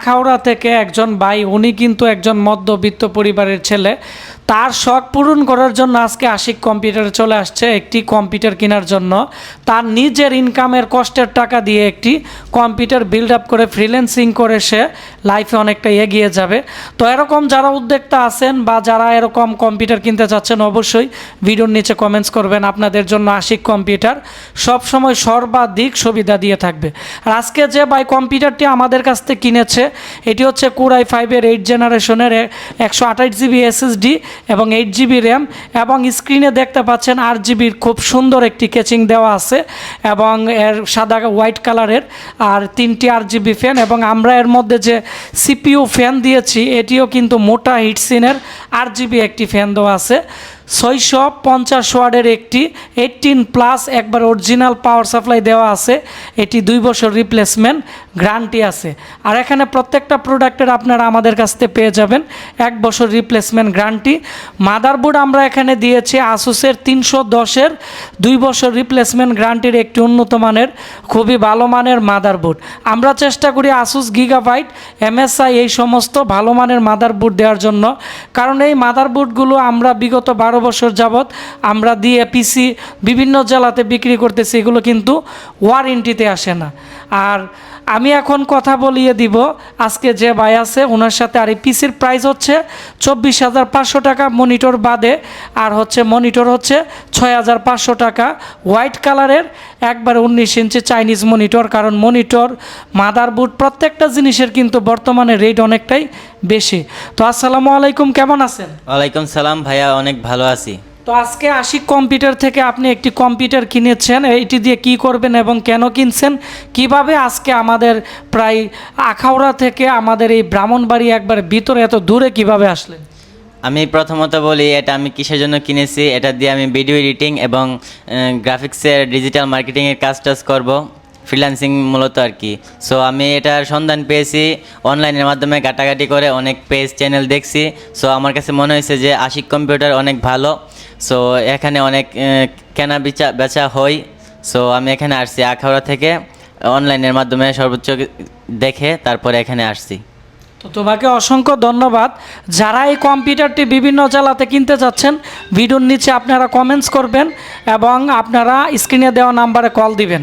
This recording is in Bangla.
আখাউড়া থেকে একজন ভাই উনি কিন্তু একজন মধ্যবিত্ত পরিবারের ছেলে। তার শখ পূরণ করার জন্য আজকে আশিক কম্পিউটারে চলে আসছে একটি কম্পিউটার কেনার জন্য। তার নিজের ইনকামের কষ্টের টাকা দিয়ে একটি কম্পিউটার বিল্ড আপ করে ফ্রিল্যান্সিং করে সে লাইফে অনেকটা এগিয়ে যাবে। তো এরকম যারা উদ্যোক্তা আছেন বা যারা এরকম কম্পিউটার কিনতে চাচ্ছেন, অবশ্যই ভিডিওর নিচে কমেন্টস করবেন। আপনাদের জন্য আশিক কম্পিউটার সবসময় সর্বাধিক সুবিধা দিয়ে থাকবে। আর আজকে যে বাই কম্পিউটারটি আমাদের কাছ থেকে কিনেছে, এটি হচ্ছে কুরাই ফাইভের এইট জেনারেশনের একশো আঠাশ জিবি এসএসডি এবং এইট জিবি র্যাম এবং স্ক্রিনে দেখতে পাচ্ছেন আট জিবির খুব সুন্দর একটি কেচিং দেওয়া আছে এবং এর সাদা হোয়াইট কালারের আর তিনটি আট জিবি ফ্যান এবং আমরা এর মধ্যে যে সিপিইউ ফ্যান দিয়েছি, এটিও কিন্তু মোটা হিটসিনের আট জিবি একটি ফ্যান দেওয়া আছে। ছয়শো পঞ্চাশ ওয়ার্ডের একটি এইটিন প্লাস একবার অরিজিনাল পাওয়ার সাপ্লাই দেওয়া আছে। এটি দুই বছর রিপ্লেসমেন্ট গ্যারান্টি আছে। আর এখানে প্রত্যেকটা প্রোডাক্টের আপনারা আমাদের কাছ থেকে পেয়ে যাবেন এক বছর রিপ্লেসমেন্ট গ্যারান্টি। মাদারবোর্ড আমরা এখানে দিয়েছি আসুসের তিনশো দশের দুই বছর রিপ্লেসমেন্ট গ্যারান্টির একটি উন্নত মানের, খুবই ভালো মানের মাদারবোর্ড। আমরা চেষ্টা করি আসুস গিগাবাইট এমএসআই এই সমস্ত ভালো মানের মাদারবোর্ড দেওয়ার জন্য। কারণ এই মাদারবোর্ডগুলো আমরা বিগত বারো বছর যাবৎ আমরা দিয়ে পিসি বিভিন্ন জেলাতে বিক্রি করতেছি, এগুলো কিন্তু ওয়ারেন্টিতে আসে না। আর আমি এখন কথা বলিয়ে দিব, আজকে যে ভাই আছে, ওনার সাথে আর এই পিসির প্রাইস হচ্ছে চব্বিশ হাজার পাঁচশো টাকা মনিটর বাদে, আর হচ্ছে মনিটর হচ্ছে ছয় হাজার পাঁচশো টাকা। হোয়াইট কালারের একবার উনিশ ইঞ্চি চাইনিজ মনিটর কারণ মনিটর মাদারবোর্ড প্রত্যেকটা জিনিসের কিন্তু বর্তমানে রেট অনেকটাই বেশি। তো আসসালামু আলাইকুম কেমন আছেন? ওয়ালাইকুম সালাম ভাইয়া অনেক ভালো আছি। তো আজকে আশিক কম্পিউটার থেকে আপনি একটি কম্পিউটার কিনেছেন এটি দিয়ে কি করবেন এবং কেন কিনছেন? কীভাবে আজকে আমাদের প্রায় আখাউড়া থেকে আমাদের এই ব্রাহ্মণবাড়ি একবার ভিতরে এত দূরে কীভাবে আসলেন? আমি প্রথমত বলি, এটা আমি কিসের জন্য কিনেছি? এটা দিয়ে আমি ভিডিও এডিটিং এবং গ্রাফিক্সের ডিজিটাল মার্কেটিংয়ের কাজ টাজ করব ফ্রিল্যান্সিং মূলত আর কি। সো আমি এটার সন্ধান পেয়েছি অনলাইনের মাধ্যমে ঘাটাঘাটি করে অনেক পেজ চ্যানেল দেখছি। সো আমার কাছে মনে হয়েছে যে আশিক কম্পিউটার অনেক ভালো। সো এখানে অনেক কেনা বেচা বেচা হয় সো আমি এখানে আসছি আখাউড়া থেকে অনলাইনের মাধ্যমে সর্বোচ্চ দেখে তারপরে এখানে আসছি। তো তোমাকে অসংখ্য ধন্যবাদ। যারা এই কম্পিউটারটি বিভিন্ন জেলাতে কিনতে চাচ্ছেন ভিডিওর নিচে আপনারা কমেন্টস করবেন এবং আপনারা স্ক্রিনে দেওয়া নাম্বারে কল দিবেন।